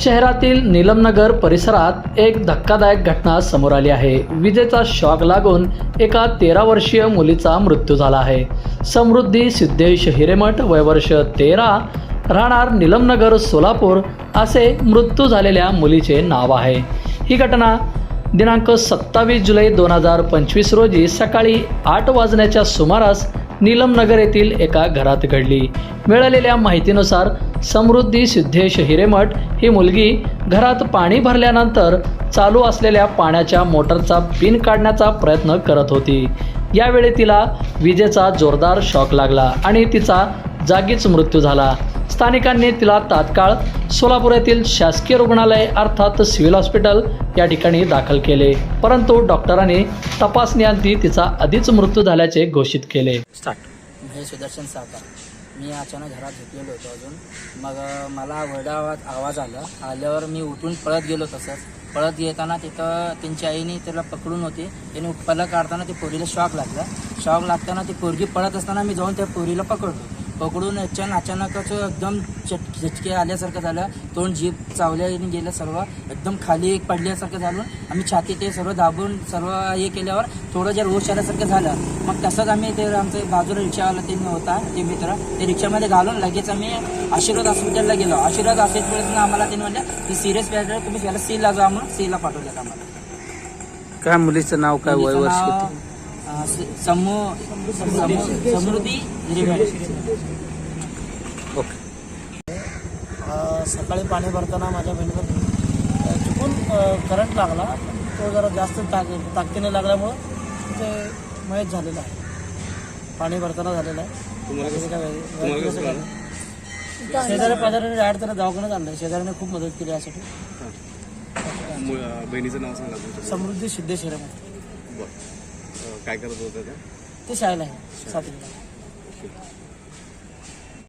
शहरातील निलमनगर परिसरात एक धक्कादायक घटना समोर आली आहे. विजेचा शॉक लागून एका तेरा वर्षीय मुलीचा मृत्यू झाला आहे. समृद्धी सिद्धेश हिरेमठ वयवर्ष तेरा राहणार निलमनगर सोलापूर असे मृत्यू झालेल्या मुलीचे नाव आहे. ही घटना दिनांक सत्तावीस जुलै दोन हजार पंचवीस रोजी सकाळी आठ वाजण्याच्या सुमारास नीलमनगर येथील एका घरात घडली. मिळालेल्या माहितीनुसार समृद्धी सिद्धेश हिरेमठ ही मुलगी घरात पाणी भरल्यानंतर चालू असलेल्या पाण्याच्या मोटरचा पिन काढण्याचा प्रयत्न करत होती. यावेळी तिला विजेचा जोरदार शॉक लागला आणि तिचा जागीच मृत्यू झाला. स्थानिकांनी तिला तात्काळ सोलापूर येथील शासकीय रुग्णालय अर्थात सिव्हिल हॉस्पिटल या ठिकाणी दाखल केले. परंतु डॉक्टरांनी तपासणीअंती तिचा आधीच मृत्यू झाल्याचे घोषित केले. हे सुदर्शन सावकार. मी अचानक घरात झोपलेलो होतो अजून. मग मला वरडा आवाज आवाज आला. आल्यावर मी उठून पळत गेलो तसंच. पळत येताना तिथं त्यांची आईने त्याला पकडून होती. त्याने पलक काढताना ती पोरीला शॉक लागला. शॉक लागताना ती पोरगी पळत असताना मी जाऊन त्या पोरीला पकडलो पकडून अचानक अचानकच एकदम चट झटके आल्यासारखं झालं. तोंड जीभ चावल्याने गेलं सर्व. एकदम खाली एक पडल्यासारखं झालं. आम्ही छाती ते सर्व दाबून सर्व हे केल्यावर थोडं जर होश आल्यासारखं झालं मग तसंच आम्ही ते आमचे बाजूला रिक्षावाला ते होता ते मित्र ते रिक्षामध्ये घालून लगेच आम्ही आशीर्वाद हॉस्पिटलला गेलो. आशीर्वाद हॉस्पिटलनं आम्हाला त्यांनी म्हणलं की सिरियस पॅड तुम्ही याला सीला जा म्हणून सीला पाठवलं आम्हाला. काय मुलीचं नाव काय वय वर्ष समृद्धी. ओके. सकाळी पाणी भरताना माझ्या बहिणीला अ, चुकून करंट लागला. तो जरा जास्त ताक ताकदीने लागल्यामुळं ते मयत झालेलं आहे. पाणी भरताना झालेलं आहे. शेजारी पाजाऱ्याने त्याला दवाखान्यात आणलं शेजाऱ्याने खूप मदत केली यासाठी. मु- बहिणीचं नाव सांगा समृद्धी सिद्धेश हिरेमठ बरं. अं, काय करत होतं ते? ते शाळेला आहे सातवीला.